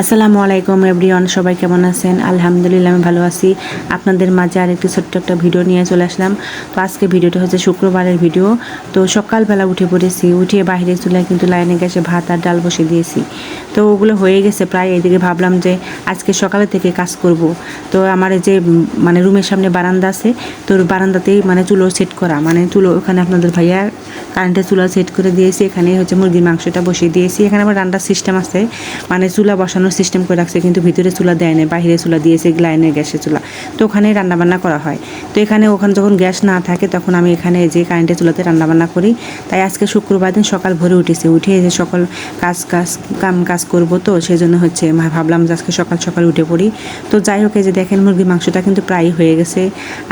আসসালামু আলাইকুম এভরিওয়ান, সবাই কেমন আছেন? আলহামদুলিল্লাহ, আমি ভালো আছি। আপনাদের মাঝে আর একটি ছোট্ট একটা ভিডিও নিয়ে চলে আসলাম। তো আজকে ভিডিওটা হচ্ছে শুক্রবারের ভিডিও। তো সকালবেলা উঠে পড়েছি উঠে বাইরে চুলায় কিন্তু লাইনে গেছে ভাত আর ডাল বসে দিয়েছি। তো ওগুলো হয়ে গেছে প্রায়, এদিকে ভাবলাম যে আজকে সকালে থেকে কাজ করব। তো আমার যে মানে রুমের সামনে বারান্দা আছে, তো বারান্দাতেই মানে চুলো সেট করা। মানে চুলো ওখানে আপনাদের ভাইয়া কারেন্টের চুলা সেট করে দিয়েছি। এখানে হচ্ছে মুরগির মাংসটা বসিয়ে দিয়েছি। এখানে আবার রান্নার সিস্টেম আছে। মানে চুলা বসানোর সিস্টেম করে রাখছে, কিন্তু ভিতরে চুলা দেয় না বাইরে চুলা দিয়েছে লাইনের গ্যাসের চুলা। তো ওখানে রান্নাবান্না করা হয়। তো এখানে ওখানে যখন গ্যাস না থাকে, তখন আমি এখানে যে কারেন্টের চুলাতে রান্নাবান্না করি। তাই আজকে শুক্রবার দিন সকাল ভোরে উঠেছে। উঠে এসে সকল কাজ কাজ, কাম, কাজ করব তো সেই জন্য হচ্ছে ভাবলাম যে আজকে সকাল সকাল উঠে পড়ি। তো যাই হোক যে দেখেন মুরগির মাংসটা কিন্তু প্রায় হয়ে গেছে।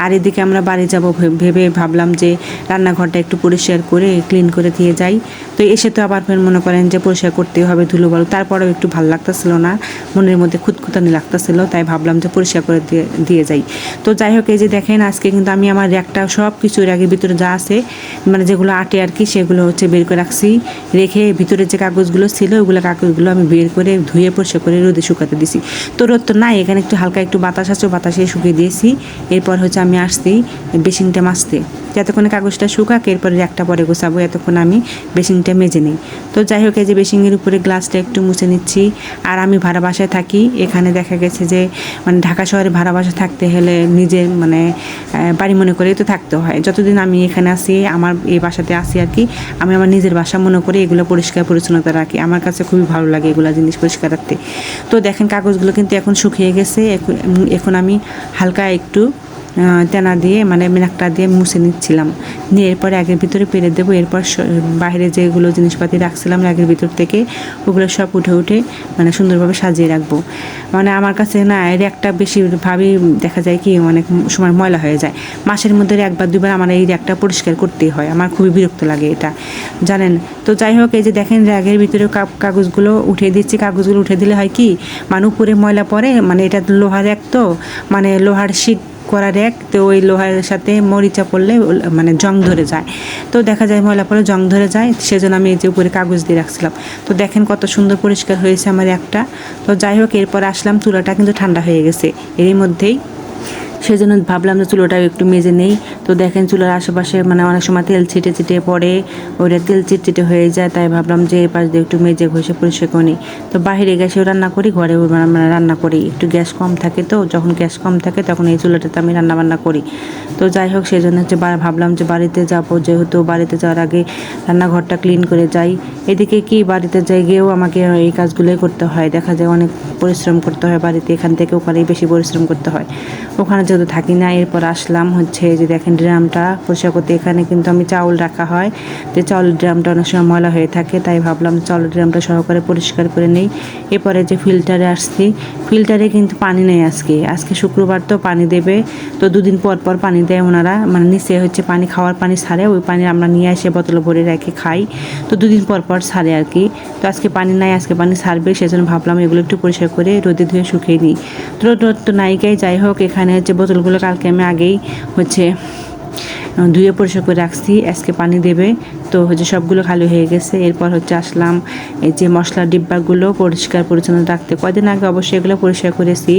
আর এদিকে আমরা বাড়ি যাব ভেবে ভাবলাম যে রান্নাঘরটা একটু পরিষ্কার করে ক্লিন করে দিয়ে যাই। তো এসে তো আবার ফের মনে করেন যে পরিষ্কার করতেই হবে ধুলো বালু, তারপরেও একটু ভালো লাগতেছিল না, মনের মধ্যে খুঁতখুতানি লাগতেছিল, তাই ভাবলাম যে পরিষ্কার করে দিয়ে যাই। তো যাই হোক, এই যে দেখেন, আজকে কিন্তু আমি আমার একটা সব কিছুর আগে ভিতরে যা আছে মানে যেগুলো আটে আর কি, সেগুলো হচ্ছে বের করে রাখছি। রেখে ভিতরে যে কাগজগুলো ছিল, ওগুলো কাগজগুলো আমি বের করে ধুয়ে পরিষ্কার করে রোদে শুকাতে দিছি। তো রোদ তো নাই, এখানে একটু হালকা একটু বাতাস আছে বাতাসে শুকিয়ে দিয়েছি। এরপর হচ্ছে আমি আসছি বেসিনটা মাজতে। যতক্ষণে কাগজটা শুকাক, এরপরে একটা পরে গোছাবো, এতক্ষণ আমি বেসিনটা মেজে নিই। তো যাই হোক, এই যে বেসিংয়ের উপরে গ্লাসটা একটু মুছে নিচ্ছি। আর আমি ভাড়া বাসায় থাকি। এখানে দেখা গেছে যে মানে ঢাকা শহরে ভাড়া বাসায় থাকতে হলে নিজের মানে বাড়ি মনে করেই তো থাকতে হয়। যতদিন আমি এখানে আসি আমার এই বাসাতে আসি আর কি, আমি আমার নিজের বাসা মনে করে এগুলো পরিষ্কার পরিচ্ছন্নতা রাখি। আমার কাছে খুবই ভালো লাগে এগুলো জিনিস পরিষ্কার রাখতে। তো দেখেন, কাগজগুলো কিন্তু এখন শুকিয়ে গেছে। এখন আমি হালকা একটু তেনা দিয়ে মানে মিনাকটা দিয়ে মুছে নিচ্ছিলাম। নিয়ে এরপরে আগের ভিতরে পেরে দেবো। এরপর বাইরে যেগুলো জিনিসপাতি রাখছিলাম আগের ভিতর থেকে, ওগুলো সব উঠে উঠে মানে সুন্দরভাবে সাজিয়ে রাখব। মানে আমার কাছে না, এর একটা বেশিরভাবেই দেখা যায় কি, অনেক সময় ময়লা হয়ে যায়। মাসের মধ্যে একবার দুবার আমার এই র্যাকটা পরিষ্কার করতেই হয়। আমার খুবই বিরক্ত লাগে এটা। জানেন? তো যাই হোক, এই যে দেখেন র্যাগের ভিতরে কাগজগুলো উঠে দিচ্ছি। কাগজগুলো উঠে দিলে হয় কি মানে উপরে ময়লা পরে মানে এটা লোহার এক তো মানে লোহার শিক করার এক, তো ওই লোহার সাথে মরিচা পড়লে মানে জং ধরে যায়। তো দেখা যায় ময়লা পরে জং ধরে যায়, সেজন্য আমি এই যে উপরে কাগজ দিয়ে রাখছিলাম। তো দেখেন কত সুন্দর পরিষ্কার হয়েছে আমার একটা। তো যাই হোক, এরপর আসলাম চুলাটা কিন্তু ঠান্ডা হয়ে গেছে। এরই মধ্যেই সেই জন্য ভাবলাম যে চুলোটা একটু মেজে নেই। তো দেখেন চুলার আশেপাশে মানে অনেক সময় তেল ছিটে ছিটে পড়ে, ওইটা তেল চিটচিটে হয়ে যায়, তাই ভাবলাম যে এই পাশ দিয়ে একটু মেজে ঘষে পরিষ্কার করে তো বাইরে গ্যাসেও রান্না করি ঘরেও মানে রান্না করি। একটু গ্যাস কম থাকে তো, যখন গ্যাস কম থাকে তখন এই চুলাটাতে আমি রান্না বান্না করি। তো যাই হোক সেই জন্য হচ্ছে ভাবলাম যে বাড়িতে যাব, যেহেতু বাড়িতে যাওয়ার আগে রান্নাঘরটা ক্লিন করে যাই। এদিকে কি বাড়িতে যাই গিয়েও আমাকে এই কাজগুলোই করতে হয়। দেখা যায় অনেক পরিশ্রম করতে হয় বাড়িতে, এখান থেকে ওখানেই বেশি পরিশ্রম করতে হয়। ওখানে যেহেতু থাকি না, এরপর আসলাম হচ্ছে যে দেখেন ড্রামটা পরিষ্কার করতে এখানে কিন্তু আমি চাউল রাখা হয়। তো চাউলের ড্রামটা অনেক সময় ময়লা হয়ে থাকে, তাই ভাবলাম চাউলের ড্রামটা সহকারে পরিষ্কার করে নেই। এরপরে যে ফিল্টারে আসছি, ফিল্টারে কিন্তু পানি নেই আজকে। আজকে শুক্রবার তো পানি দেবে, তো দুদিন পর পর পানি দেয় ওনারা। মানে নিচে হচ্ছে পানি খাওয়ার পানি ছাড়ে, ওই পানি আমরা নিয়ে এসে বোতলে ভরে রেখে খাই। তো দুদিন পর পর ছাড়ে আর কি। তো আজকে পানি নাই, আজকে পানি ছাড়বে, সেজন্য ভাবলাম এগুলো একটু পরিষ্কার করে রোদে ধুয়ে শুকিয়ে নিই। তো রোদ তো নাইকাই যাই হোক, এখানে হচ্ছে বোতলগুলো কালকে আমি আগেই হচ্ছে ধুয়ে পরিষ্কার করে রাখছি, আজকে পানি দেবে। তো হচ্ছে সবগুলো খালি হয়ে গেছে। এরপর হচ্ছে আসলাম এই যে মশলার ডিব্বাগুলো পরিষ্কার পরিচ্ছন্ন রাখতে। কয়দিন আগে অবশ্যই এগুলো পরিষ্কার করেছি।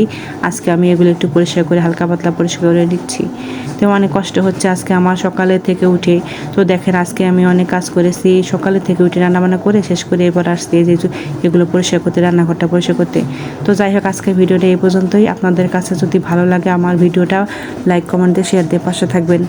আজকে আমি এগুলো একটু পরিষ্কার করে হালকা পাতলা পরিষ্কার করে দিচ্ছি তো অনেক কষ্ট হচ্ছে আজকে আমার সকালে থেকে উঠে। তো দেখেন আজকে আমি অনেক কাজ করেছি। সকালে থেকে উঠে রান্নাবান্না করে শেষ করে এরপর আসছি যে এগুলো পরিষ্কার করতে, রান্নাঘরটা পরিষ্কার করতে। তো যাই হোক, আজকের ভিডিওটা এই পর্যন্তই। আপনাদের কাছে যদি ভালো লাগে আমার ভিডিওটা, লাইক, কমেন্ট শেয়ার দিয়ে পাশে থাকবেন।